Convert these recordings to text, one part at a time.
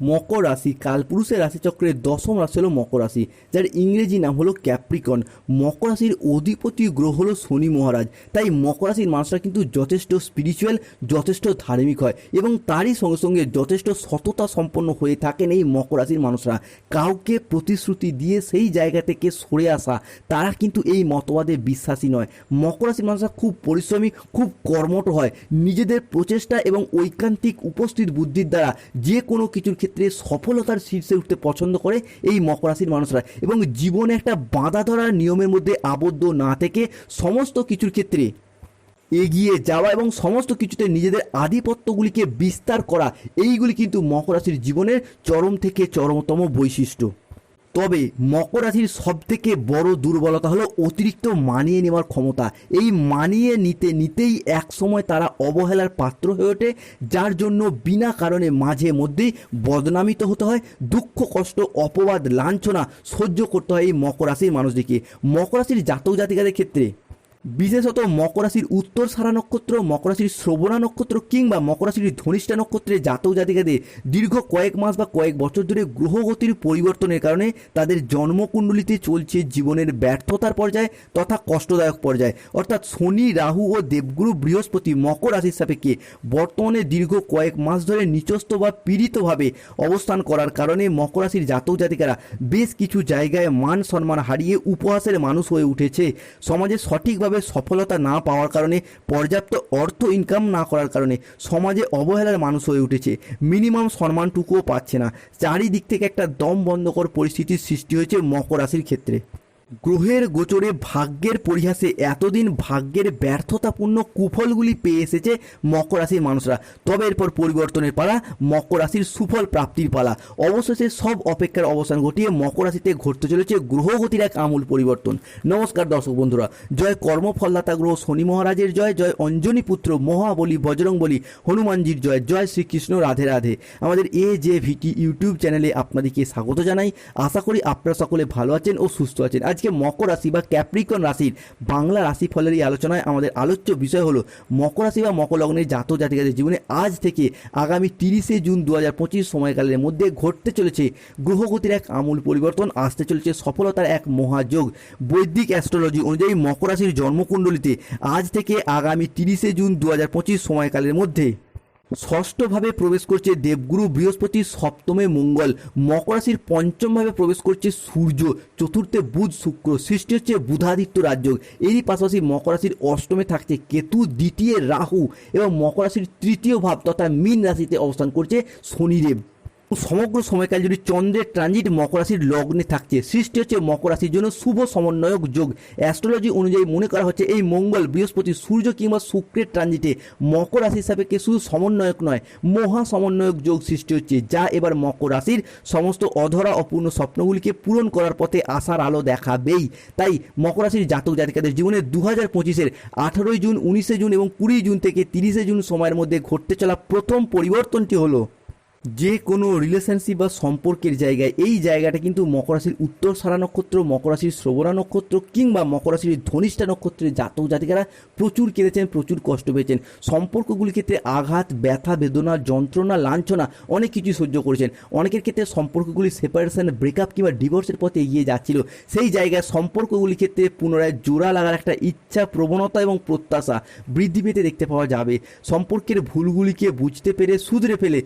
মকর রাশি, কালপুরুষের রাশিচক্রের দশম রাশি হলো মকর রাশি, যার ইংরেজি নাম হলো ক্যাপ্রিকন। মকর রাশির অধিপতি গ্রহ হলো শনি মহারাজ, তাই মকর রাশির মানুষরা কিন্তু যথেষ্ট স্পিরিচুয়াল যথেষ্ট ধার্মিক হয় এবং তারই সঙ্গে সঙ্গে যথেষ্ট সততা সম্পন্ন হয়ে থাকেন এই মকর রাশির মানুষরা। কাউকে প্রতিশ্রুতি দিয়ে সেই জায়গা থেকে সরে আসা, তারা কিন্তু এই মতবাদে বিশ্বাসী নয়। মকর রাশির মানুষরা খুব পরিশ্রমী, খুব কর্মঠ হয়। নিজেদের প্রচেষ্টা এবং ঐকান্তিক উপস্থিত বুদ্ধির দ্বারা যে কোনো কিছুর ক্ষেত্রে সফলতার শীর্ষে উঠতে পছন্দ করে এই মকর রাশির মানুষরা। এবং জীবনে একটা বাঁধা ধরার নিয়মের মধ্যে আবদ্ধ না থেকে সমস্ত কিছুর ক্ষেত্রে এগিয়ে যাওয়া এবং সমস্ত কিছুতে নিজেদের আধিপত্যগুলিকে বিস্তার করা, এইগুলি কিন্তু মকর রাশির জীবনের চরম থেকে চরমতম বৈশিষ্ট্য। তবে মকর রাশির সব থেকে বড় দুর্বলতা হলো অতিরিক্ত মানিয়ে নেওয়ার ক্ষমতা। এই মানিয়ে নিতে নিতেই এক সময় তারা অবহেলার পাত্র হয়ে ওঠে, যার জন্য বিনা কারণে মাঝে মধ্যেই বদনামিত হতে হয়, দুঃখ, কষ্ট, অপবাদ, লাঞ্ছনা সহ্য করতে হয় এই মকর রাশির মানুষদেরকে মকর রাশির জাতক জাতিকাদের ক্ষেত্রে বিশেষত মকর রাশির উত্তর সারা নক্ষত্র, মকর রাশির শ্রবণা নক্ষত্র কিংবা মকর রাশির ধনিষ্ঠা নক্ষত্রে জাতক জাতিকাদের দীর্ঘ কয়েক মাস বা কয়েক বছর ধরে গ্রহগতির পরিবর্তনের কারণে তাদের জন্মকুণ্ডলিতে চলছে জীবনের ব্যর্থতার পর্যায়ে তথা কষ্টদায়ক পর্যায়ে। অর্থাৎ শনি, রাহু ও দেবগুরু বৃহস্পতি মকর রাশির সাপেক্ষে বর্তমানে দীর্ঘ কয়েক মাস ধরে নিচস্থ বা পীড়িতভাবে অবস্থান করার কারণে মকর রাশির জাতক জাতিকারা বেশ কিছু জায়গায় মান সম্মান হারিয়ে উপহাসের মানুষ হয়ে উঠেছে। সমাজে সঠিকভাবে সফলতা না পাওয়ার কারণে, পর্যাপ্ত অর্থ ইনকাম না করার কারণে সমাজে অবহেলার মানুষ হয়ে উঠেছে। মিনিমাম সম্মানটুকুও পাচ্ছে না। চারিদিক থেকে একটা দম বন্ধকর পরিস্থিতির সৃষ্টি হয়েছে মকর রাশির ক্ষেত্রে। গ্রহের গোচরে ভাগ্যের পরিহাসে এতদিন ভাগ্যের ব্যর্থতাপূর্ণ কুফলগুলি পেয়ে এসেছে মকর রাশির মানুষরা। তবে এরপর পরিবর্তনের পালা, মকর রাশির সুফল প্রাপ্তির পালা। অবশেষে সব অপেক্ষার অবসান ঘটিয়ে মকর রাশিতে ঘটতে চলেছে গ্রহগতির এক আমূল পরিবর্তন। নমস্কার দর্শক বন্ধুরা, জয় কর্মফলদাতা গ্রহ শনি মহারাজের জয় জয় অঞ্জনী পুত্র মহাবলী বজরং বলি হনুমানজির জয় জয় শ্রীকৃষ্ণ রাধে রাধে। আমাদের এ যে ভিটি ইউটিউব চ্যানেলে আপনাদেরকে স্বাগত জানাই। আশা করি আপনারা সকলে ভালো আছেন ও সুস্থ আছেন। আজকে মকর রাশি বা ক্যাপ্রিকন রাশির বাংলা রাশি ফলের এই আলোচনায় আমাদের আলোচ্য বিষয় হলো মকর রাশি বা মকর লগ্নের জাতক জাতিকাদের জীবনে আজ থেকে আগামী তিরিশে জুন দু হাজার পঁচিশ সময়কালের মধ্যে ঘটতে চলেছে গ্রহগতির এক আমূল পরিবর্তন, আসতে চলেছে সফলতার এক মহাযোগ। বৈদিক অ্যাস্ট্রোলজি অনুযায়ী মকর রাশির জন্মকুণ্ডলিতে আজ থেকে আগামী তিরিশে জুন দু হাজার পঁচিশ সময়কালের মধ্যে ষষ্ঠভাবে প্রবেশ করছে দেবগুরু বৃহস্পতি সপ্তমে মঙ্গল। মকর রাশির পঞ্চমভাবে প্রবেশ করছে সূর্য। চতুর্থে বুধ শুক্র। সৃষ্টি হচ্ছে বুধাদিত্য রাজ্য এরই পাশাপাশি মকর রাশির অষ্টমে থাকছে কেতু, দ্বিতীয় রাহু এবং মকর রাশির তৃতীয় ভাব তথা মীন রাশিতে অবস্থান করছে শনিদেব। সমগ্র সময়কাল যদি চন্দ্রের ট্রানজিট মকর রাশির লগ্নে থাকছে। সৃষ্টি হচ্ছে মকর রাশির জন্য শুভ সমন্বয়ক যোগ। অ্যাস্ট্রোলজি অনুযায়ী মনে করা হচ্ছে এই মঙ্গল, বৃহস্পতি, সূর্য কিংবা শুক্রের ট্রানজিটে মকর রাশির সাপেক্ষে শুধু সমন্বয়ক নয়, মহা সমন্বয়ক যোগ সৃষ্টি হচ্ছে, যা এবার মকর রাশির সমস্ত অধরা অপূর্ণ স্বপ্নগুলিকে পূরণ করার পথে আশার আলো দেখাবেই। তাই মকর রাশির জাতক জাতিকাদের জীবনে দু হাজার পঁচিশের আঠারোই জুন, উনিশে জুন এবং কুড়ি জুন থেকে তিরিশে জুন সময়ের মধ্যে ঘটতে চলা প্রথম পরিবর্তনটি হলো যে কোনো রিলেশনশিপ বা সম্পর্কের জায়গায়, এই জায়গাটা কিন্তু মকর রাশির উত্তর সারা নক্ষত্র, মকর রাশির শ্রবণা নক্ষত্র কিংবা মকর রাশির ধনিষ্ঠা নক্ষত্রের জাতক জাতিকারা প্রচুর কেঁদেছেন, প্রচুর কষ্ট পেয়েছেন। সম্পর্কগুলির ক্ষেত্রে আঘাত, ব্যথা, বেদনা, যন্ত্রণা, লাঞ্ছনা অনেক কিছু সহ্য করেছেন। অনেকের ক্ষেত্রে সম্পর্কগুলি সেপারেশন ব্রেকআপ কিংবা ডিভোর্সের পথে এগিয়ে যাচ্ছিল। সেই জায়গায় সম্পর্কগুলির ক্ষেত্রে পুনরায় জোড়া লাগার একটা ইচ্ছা, প্রবণতা এবং প্রত্যাশা বৃদ্ধি পেতে দেখতে পাওয়া যাবে। সম্পর্কের ভুলগুলিকে বুঝতে পেরে শুধরে ফেলে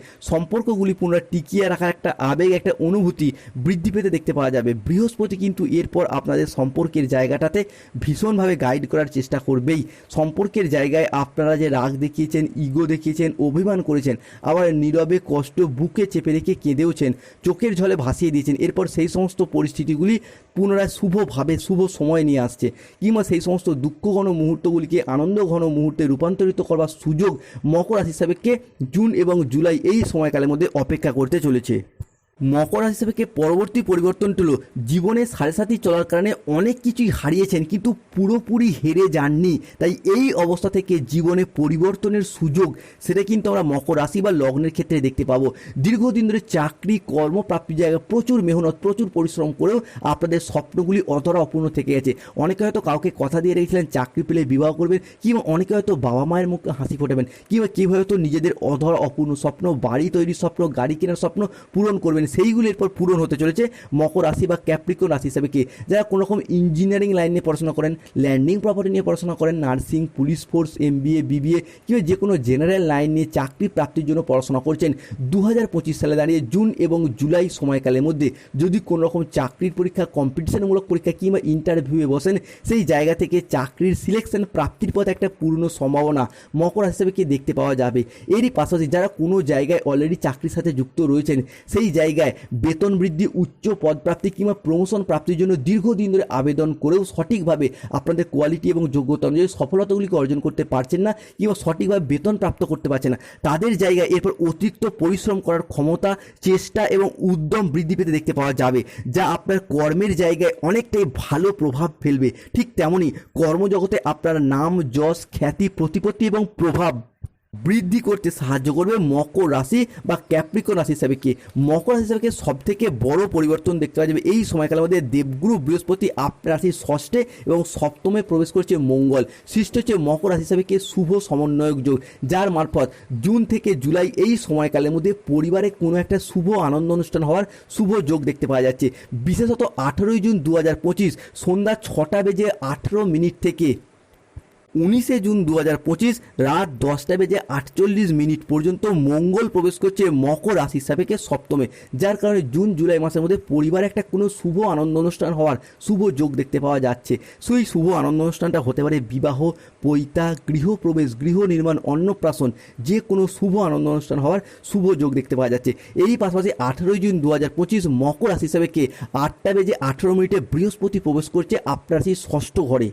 সম্পর্কগুলি পুনরায় টিকিয়ে রাখার একটা আবেগ, একটা অনুভূতি বৃদ্ধি পেতে দেখতে পাওয়া যাবে। বৃহস্পতি কিন্তু এরপর আপনাদের সম্পর্কের জায়গাটাতে ভীষণভাবে গাইড করার চেষ্টা করবেই। সম্পর্কের জায়গায় আপনারা যে রাগ দেখিয়েছেন ইগো দেখিয়েছেন, অভিমান করেছেন, আবার নীরবে কষ্ট বুকে চেপে রেখে কেঁদেওছেন, চোখের ঝলে ভাসিয়ে দিয়েছেন, এরপর সেই সমস্ত পরিস্থিতিগুলি পুনরায় শুভভাবে, শুভ সময় নিয়ে আসছে। কিংবা সেই সমস্ত দুঃখ ঘন মুহূর্তগুলিকে আনন্দ ঘন মুহূর্তে রূপান্তরিত করবার সুযোগ মকর রাশি সাপেক্ষে জুন এবং জুলাই এই সময়কালের মধ্যে অপেক্ষা করতে চলেছে। মকর রাশি হিসেবে পরবর্তী পরিবর্তন হলো জীবনে সাড়ে সাথী চলার কারণে অনেক কিছুই হারিয়েছেন, কিন্তু পুরোপুরি হেরে যাননি। তাই এই অবস্থা থেকে জীবনে পরিবর্তনের সুযোগ, সেটা কিন্তু আমরা মকর রাশি বা লগ্নের ক্ষেত্রে দেখতে পাবো। দীর্ঘদিন ধরে চাকরি, কর্মপ্রাপ্তির জায়গায় প্রচুর মেহনত, প্রচুর পরিশ্রম করেও আপনাদের স্বপ্নগুলি অতরা অপূর্ণ থেকে গেছে। অনেকে হয়তো কাউকে কথা দিয়ে রেখেছিলেন, চাকরি পেলে বিবাহ করবেন, কিংবা অনেকে হয়তো বাবা মায়ের মুখে হাসি ফোটাবেন, কিংবা কেউ হয়তো নিজেদের অধরা অপূর্ণ স্বপ্ন, বাড়ি তৈরির স্বপ্ন, গাড়ি কেনার স্বপ্ন পূরণ করবেন সেইগুলি এরপর পূরণ হতে চলেছে। মকর রাশি বা ক্যাপ্রিকন রাশি হিসাবে কি? যারা কোনো রকম ইঞ্জিনিয়ারিং লাইন নিয়ে পড়াশোনা করেন ল্যান্ডিং প্রপার্টি নিয়ে পড়াশোনা করেন nursing police force MBA BBA কিংবা যে কোনো জেনারেল লাইন নিয়ে চাকরি প্রাপ্তির জন্য পড়াশোনা করছেন দু হাজার পঁচিশ সালে দাঁড়িয়ে জুন এবং জুলাই সময়কালের মধ্যে যদি কোনো রকম চাকরির পরীক্ষা কম্পিটিশনমূলক পরীক্ষা কিংবা ইন্টারভিউয়ে বসেন, সেই জায়গা থেকে চাকরির সিলেকশন প্রাপ্তির পথে একটা পূর্ণ সম্ভাবনা মকর হিসেবে কি দেখতে পাওয়া যাবে। এরই পাশাপাশি যারা কোনো জায়গায় অলরেডি চাকরির সাথে যুক্ত রয়েছেন, সেই জায়গায় বেতন বৃদ্ধি, উচ্চ পদপ্রাপ্তি কিংবা প্রমোশন প্রাপ্তির জন্য দীর্ঘদিন ধরে আবেদন করেও সঠিকভাবে আপনাদের কোয়ালিটি এবং যোগ্যতা অনুযায়ী সফলতাগুলিকে অর্জন করতে পারছেন না কিংবা সঠিকভাবে বেতন প্রাপ্ত করতে পারছেন না, তাদের জায়গায় এরপর অতিরিক্ত পরিশ্রম করার ক্ষমতা, চেষ্টা এবং উদ্যম বৃদ্ধি পেতে দেখতে পাওয়া যাবে, যা আপনার কর্মের জায়গায় অনেকটাই ভালো প্রভাব ফেলবে। ঠিক তেমনই কর্মজগতে আপনার নাম, যশ, খ্যাতি, প্রতিপত্তি এবং প্রভাব বৃদ্ধি করতে সাহায্য করবে মকর রাশি বা ক্যাপ্রিকন রাশি হিসাবে কি? মকর রাশি হিসাবে সব থেকে বড় পরিবর্তন দেখতে পাওয়া যাবে? এই সময়কালের মধ্যে দেবগুরু বৃহস্পতি আপনার রাশির ষষ্ঠে এবং সপ্তমে প্রবেশ করছে মঙ্গল। সৃষ্টি হচ্ছে মকর রাশি হিসাবে কি? শুভ সমন্বয়ক যোগ। যার মারফত জুন থেকে জুলাই এই সময়কালের মধ্যে পরিবারে কোনো একটা শুভ আনন্দ অনুষ্ঠান হওয়ার শুভ যোগ দেখতে পাওয়া যাচ্ছে। বিশেষত আঠেরোই জুন দু হাজার পঁচিশ সন্ধ্যা ছটা বেজে আঠেরো মিনিট থেকে উনিশে জুন দু হাজার পঁচিশ রাত দশটা বেজে আটচল্লিশ মিনিট পর্যন্ত মঙ্গল প্রবেশ করছে মকর রাশির সাপেক্ষে সপ্তমে, যার কারণে জুন জুলাই মাসের মধ্যে পরিবার একটা কোনো শুভ আনন্দ অনুষ্ঠান হওয়ার শুভ যোগ দেখতে পাওয়া যাচ্ছে। সেই শুভ আনন্দ অনুষ্ঠানটা হতে পারে বিবাহ, পৈতা, গৃহপ্রবেশ, গৃহ নির্মাণ, অন্নপ্রাশন, যে কোনো শুভ আনন্দ অনুষ্ঠান হওয়ার শুভ যোগ দেখতে পাওয়া যাচ্ছে। এরই পাশাপাশি আঠেরোই জুন দু হাজার পঁচিশ মকর রাশি কে আটটা বেজে আঠেরো মিনিটে বৃহস্পতি প্রবেশ করছে আপনার রাশির ষষ্ঠ ঘরে।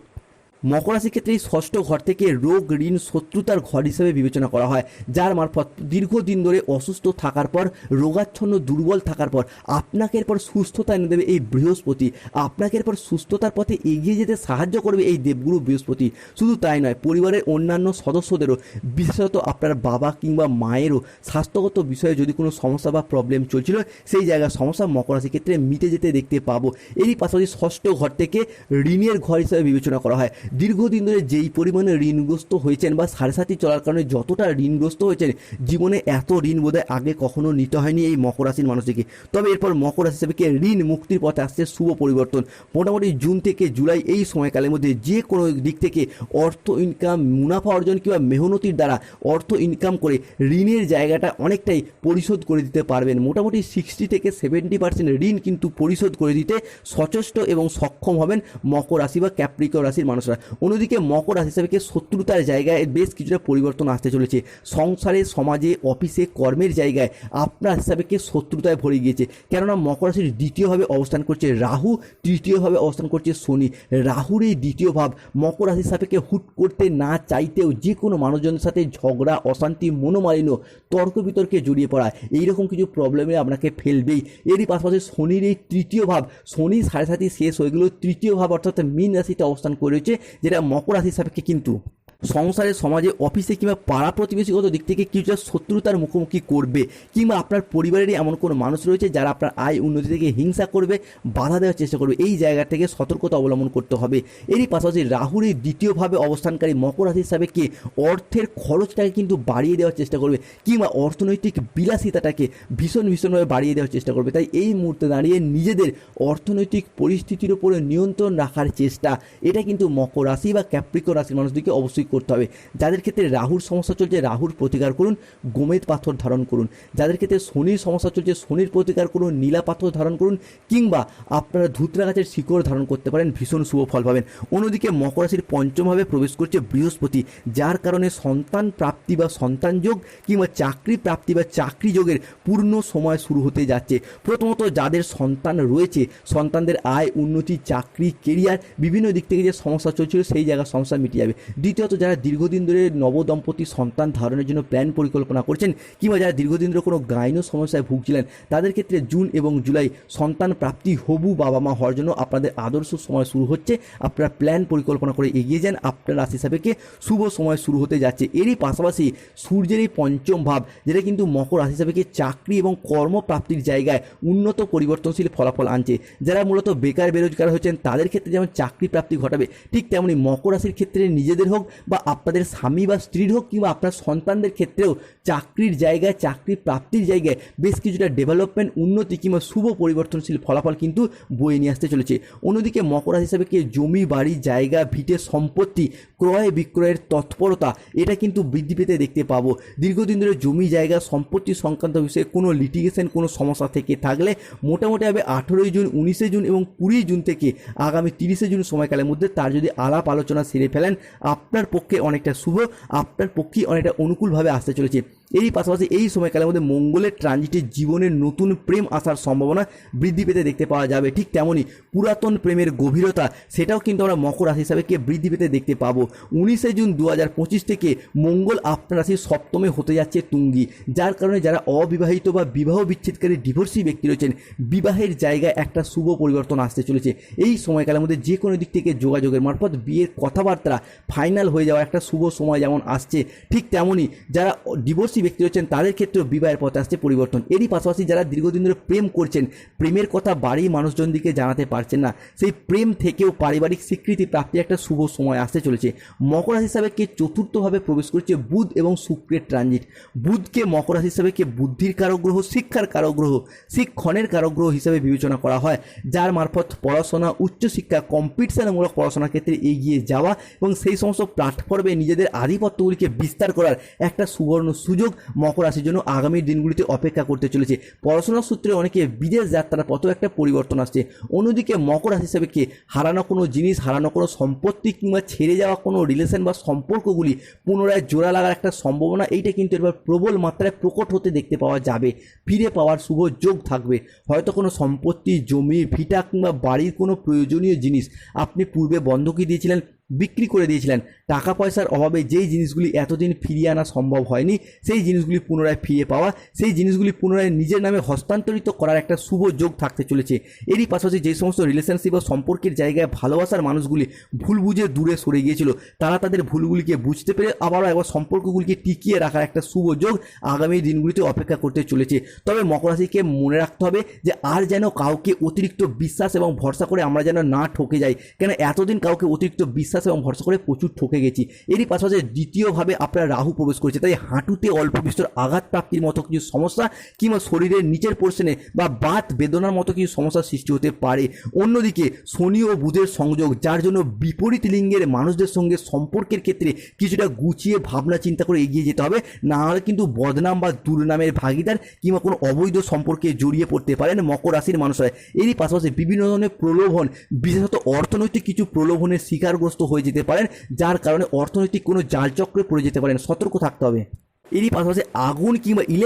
মকর রাশির ক্ষেত্রে এই ষষ্ঠ ঘর থেকে রোগ, ঋণ, শত্রুতার ঘর হিসেবে বিবেচনা করা হয়, যার মারফত দীর্ঘদিন ধরে অসুস্থ থাকার পর, রোগাচ্ছন্ন, দুর্বল থাকার পর আপনাকে এরপর সুস্থতা এনে দেবে এই বৃহস্পতি। আপনাকে এরপর সুস্থতার পথে এগিয়ে যেতে সাহায্য করবে এই দেবগুরু বৃহস্পতি। শুধু তাই নয়, পরিবারের অন্যান্য সদস্যদেরও, বিশেষত আপনার বাবা কিংবা মায়েরও স্বাস্থ্যগত বিষয়ে যদি কোনো সমস্যা বা প্রবলেম চলছিল, সেই জায়গার সমস্যা মকর রাশির ক্ষেত্রে মিটে যেতে দেখতে পাবো। এরই পাশাপাশি ষষ্ঠ ঘর থেকে ঋণের ঘর হিসেবে বিবেচনা করা হয়। দীর্ঘদিন ধরে যেই পরিমাণে ঋণগ্রস্ত হয়েছেন বা সাড়ে চলার কারণে যতটা ঋণগ্রস্ত হয়েছেন, জীবনে এত ঋণ বোধহয় আগে কখনো নিতে হয়নি এই মকর রাশির মানুষটিকে। তবে এরপর মকর রাশি হিসেবে ঋণ মুক্তির পথে আসছে শুভ পরিবর্তন। মোটামুটি জুন থেকে জুলাই এই সময়কালের মধ্যে যে কোনো দিক থেকে অর্থ ইনকাম মুনাফা অর্জন কিংবা মেহনতির দ্বারা অর্থ ইনকাম করে ঋণের জায়গাটা অনেকটাই পরিশোধ করে দিতে পারবেন। মোটামুটি সিক্সটি থেকে সেভেন্টি পার্সেন্ট ঋণ কিন্তু পরিশোধ করে দিতে সচেষ্ট এবং সক্ষম হবেন মকর রাশি বা ক্যাপ্রিক রাশির মানুষরা। অন্যদিকে মকর রাশি হিসাবে শত্রুতার জায়গায় বেশ কিছুটা পরিবর্তন আসতে চলেছে। সংসারে, সমাজে, অফিসে, কর্মের জায়গায় আপনার হিসাবে শত্রুতায় ভরে গিয়েছে? কেননা মকর রাশির দ্বিতীয়ভাবে অবস্থান করছে রাহু, তৃতীয়ভাবে অবস্থান করছে শনি। রাহুর এই দ্বিতীয় ভাব মকর রাশির সাপেক্ষে হুট করতে না চাইতেও যে কোনো মানুষজনের সাথে ঝগড়া, অশান্তি, মনোমালিন্য, তর্ক বিতর্কে জড়িয়ে পড়া, এইরকম কিছু প্রবলেমে আপনাকে ফেলবেই। এরই পাশাপাশি শনির এই তৃতীয় ভাব শনি সাড়ে সাথে শেষ হয়ে গেলেও তৃতীয় ভাব অর্থাৎ মীন রাশিতে অবস্থান করেছে। যেটা মকর রাশির সাপেক্ষে কিন্তু সংসারে, সমাজে, অফিসে কিংবা পাড়া প্রতিবেশীগত দিক থেকে কিছুটা শত্রুতার মুখোমুখি করবে কিংবা আপনার পরিবারেরই এমন কোনো মানুষ রয়েছে যারা আপনার আয় উন্নতি থেকে হিংসা করবে, বাধা দেওয়ার চেষ্টা করবে। এই জায়গা থেকে সতর্কতা অবলম্বন করতে হবে। এরই পাশাপাশি রাহুর এই দ্বিতীয়ভাবে অবস্থানকারী মকর রাশি হিসাবে কি অর্থের খরচটাকে কিন্তু বাড়িয়ে দেওয়ার চেষ্টা করবে কিংবা অর্থনৈতিক বিলাসিতাটাকে ভীষণ ভীষণভাবে বাড়িয়ে দেওয়ার চেষ্টা করবে। তাই এই মুহূর্তে দাঁড়িয়ে নিজেদের অর্থনৈতিক পরিস্থিতির উপরে নিয়ন্ত্রণ রাখার চেষ্টা, এটা কিন্তু মকর রাশি বা ক্যাপ্রিকো রাশির মানুষদেরকে অবশ্যই করতে হবে। যাদের ক্ষেত্রে রাহুর সমস্যা চলছে, রাহুর প্রতিকার করুন, গোমেদ পাথর ধারণ করুন। যাদের ক্ষেত্রে শনির সমস্যা চলছে, শনির প্রতিকার করুন, নীলা পাথর ধারণ করুন, কিংবা আপনারা ধুতরা গাছের শিকড় ধারণ করতে পারেন, ভীষণ শুভ ফল পাবেন। অন্যদিকে মকর রাশির পঞ্চমভাবে প্রবেশ করছে বৃহস্পতি, যার কারণে সন্তান প্রাপ্তি বা সন্তান যোগ, কিংবা চাকরি প্রাপ্তি বা চাকরি যোগের পূর্ণ সময় শুরু হতে যাচ্ছে। প্রথমত, যাদের সন্তান রয়েছে, সন্তানদের আয়, উন্নতি, চাকরি কেরিয়ার বিভিন্ন দিক থেকে যে সমস্যা চলছিল, সেই জায়গার সমস্যা মিটে যাবে। দ্বিতীয়ত যারা দীর্ঘদিন ধরে নবদম্পতি সন্তান ধারণের জন্য প্ল্যান পরিকল্পনা করছেন, কিংবা যারা দীর্ঘদিন ধরে কোনো গাইনো সমস্যায় ভুগছিলেন, তাদের ক্ষেত্রে জুন এবং জুলাই সন্তান প্রাপ্তি হবু বাবা মা হওয়ার জন্য আপনাদের আদর্শ সময় শুরু হচ্ছে। আপনারা প্ল্যান পরিকল্পনা করে এগিয়ে যান। আপনার রাশি সাপেক্ষে শুভ সময় শুরু হতে যাচ্ছে। এরই পাশাপাশি সূর্যের এই পঞ্চম ভাব, যেটা কিন্তু মকর রাশি সাপেক্ষে চাকরি এবং কর্মপ্রাপ্তির জায়গায় উন্নত পরিবর্তনশীল ফলাফল আনছে। যারা মূলত বেকার বেরোজগার হচ্ছেন, তাদের ক্ষেত্রে যেমন চাকরি প্রাপ্তি ঘটাবে, ঠিক তেমনি মকর রাশির ক্ষেত্রে নিজেদের হোক বা আপনাদের স্বামী বা স্ত্রীর হোক কিংবা আপনার সন্তানদের ক্ষেত্রেও চাকরির জায়গায়, চাকরি প্রাপ্তির জায়গায় বেশ কিছুটা ডেভেলপমেন্ট উন্নতি কিংবা শুভ পরিবর্তনশীল ফলাফল কিন্তু বয়ে নিয়ে আসতে চলেছে। অন্যদিকে মকর হিসাবে কি জমি, বাড়ি, জায়গা, ভিটে, সম্পত্তি, ক্রয় বিক্রয়ের তৎপরতা, এটা কিন্তু বৃদ্ধি পেতে দেখতে পাবো। দীর্ঘদিন ধরে জমি, জায়গা, সম্পত্তি সংক্রান্ত বিষয়ে কোনো লিটিগেশন কোনো সমস্যা থেকে থাকলে মোটামুটিভাবে আঠেরোই জুন, উনিশে জুন এবং কুড়ি জুন থেকে আগামী তিরিশে জুন সময়কালের মধ্যে তার যদি আলাপ আলোচনা সেরে ফেলেন, আপনার পক্ষে অনেকটা শুভ আপনার পক্ষেই অনেকটা অনুকূলভাবে আসতে চলেছে। এরই পাশাপাশি এই সময়কালের মধ্যে মঙ্গলের ট্রানজিটে জীবনের নতুন প্রেম আসার সম্ভাবনা বৃদ্ধি পেতে দেখতে পাওয়া যাবে। ঠিক তেমনই পুরাতন প্রেমের গভীরতা, সেটাও কিন্তু আমরা মকর রাশি হিসাবে কে বৃদ্ধি পেতে দেখতে পাবো। উনিশে জুন দু হাজার পঁচিশ থেকে মঙ্গল আপনার রাশির সপ্তমে হতে যাচ্ছে তুঙ্গি, যার কারণে যারা অবিবাহিত বা বিবাহ বিচ্ছেদকারী ডিভোর্সি ব্যক্তি রয়েছেন, বিবাহের জায়গায় একটা শুভ পরিবর্তন আসতে চলেছে। এই সময়কালের মধ্যে যে কোনো দিক থেকে যোগাযোগের মারফত, বিয়ের কথাবার্তা ফাইনাল হয়ে যাওয়ার একটা শুভ সময় যেমন আসছে, ঠিক তেমনই যারা ডিভোর্সি ব্যক্তি রয়েছেন, তাদের ক্ষেত্রেও বিবাহের পথে আসছে পরিবর্তন। এরই পাশাপাশি যারা দীর্ঘদিন ধরে প্রেম করছেন, প্রেমের কথা বাড়ির মানুষজন দিকে জানাতে পারছেন না, সেই প্রেম থেকেও পারিবারিক স্বীকৃতি প্রাপ্তির একটা শুভ সময় আসতে চলেছে। মকর রাশি হিসাবে কে চতুর্থভাবে প্রবেশ করছে, বুধ এবং শুক্রের ট্রানজিট বুধকে মকর রাশি হিসাবে কে বুদ্ধির কারক গ্রহ শিক্ষার কারক গ্রহ শিক্ষণের কারক গ্রহ হিসাবে বিবেচনা করা হয়, যার মারফত পড়াশোনা, উচ্চশিক্ষা কম্পিটিশনমূলক পড়াশোনার ক্ষেত্রে এগিয়ে যাওয়া এবং সেই সমস্ত প্ল্যাটফর্মে নিজেদের আধিপত্যগুলিকে বিস্তার করার একটা সুবর্ণ সুযোগ মকর রাশির জন্য আগামী দিনগুলিতে অপেক্ষা করতে চলেছে। পড়াশোনার সূত্রে অনেকে বিদেশ যাত্রার পথেও একটা পরিবর্তন আসছে। অন্যদিকে মকর রাশি হিসেবে কি হারানো কোনো জিনিস, হারানো কোনো সম্পত্তি কিংবা ছেড়ে যাওয়া কোনো রিলেশন বা সম্পর্কগুলি পুনরায় জোড়া লাগার একটা সম্ভাবনা, এইটা কিন্তু এবার প্রবল মাত্রায় প্রকট হতে দেখতে পাওয়া যাবে। ফিরে পাওয়ার শুভ যোগ থাকবে। হয়তো কোনো সম্পত্তি, জমি, ভিটা কিংবা বাড়ির কোনো প্রয়োজনীয় জিনিস আপনি পূর্বে বন্ধকি দিয়েছিলেন বিক্রি করে দিয়েছিলেন। টাকা পয়সার অভাবে যেই জিনিসগুলি এতদিন ফিরিয়ে আনা সম্ভব হয়নি, সেই জিনিসগুলি পুনরায় ফিরে পাওয়া, সেই জিনিসগুলি পুনরায় নিজের নামে হস্তান্তরিত করার একটা শুভ যোগ থাকতে চলেছে। এরই পাশাপাশি যে সমস্ত রিলেশনশিপ বা সম্পর্কের জায়গায় ভালোবাসার মানুষগুলি ভুল বুঝে দূরে সরে গিয়েছিল, তারা তাদের ভুলগুলিকে বুঝতে পেরে আবারও একবার সম্পর্কগুলিকে টিকিয়ে রাখার একটা শুভ যোগ আগামী দিনগুলিতে অপেক্ষা করতে চলেছে। তবে মকর রাশিকে মনে রাখতে হবে যে, আর যেন কাউকে অতিরিক্ত বিশ্বাস এবং ভরসা করে আমরা যেন না ঠকে যাই। কেন এতদিন কাউকে অতিরিক্ত বিশ্বাস এবং ভরসা করে প্রচুর ঠকে গেছি। এরই পাশাপাশি দ্বিতীয়ভাবে আপনার রাহু প্রবেশ করেছে, তাই হাঁটুতে অল্প বিস্তর আঘাত প্রাপ্তির মতো কিছু সমস্যা কিংবা শরীরের নিচের পোর্শনে বা বাত বেদনার মতো কিছু সমস্যার সৃষ্টি হতে পারে। অন্যদিকে শনি ও বুধের সংযোগ, যার জন্য বিপরীত লিঙ্গের মানুষদের সঙ্গে সম্পর্কের ক্ষেত্রে কিছুটা গুছিয়ে ভাবনা চিন্তা করে এগিয়ে যেতে হবে। না হলে কিন্তু বদনাম বা দুর্নামের ভাগিদার কিংবা কোনো অবৈধ সম্পর্কে জড়িয়ে পড়তে পারেন মকর রাশির মানুষরা। এরই পাশাপাশি বিভিন্ন ধরনের প্রলোভন, বিশেষত অর্থনৈতিক কিছু প্রলোভনের শিকারগ্রস্ত হয়ে যেতে পারেন, যার কারণে অর্থনৈতিক কোনো জালচক্রে পড়ে যেতে পারেন। সতর্ক থাকতে হবে। এরই পাশাপাশি আগুন কিংবা ইলেকট্রিক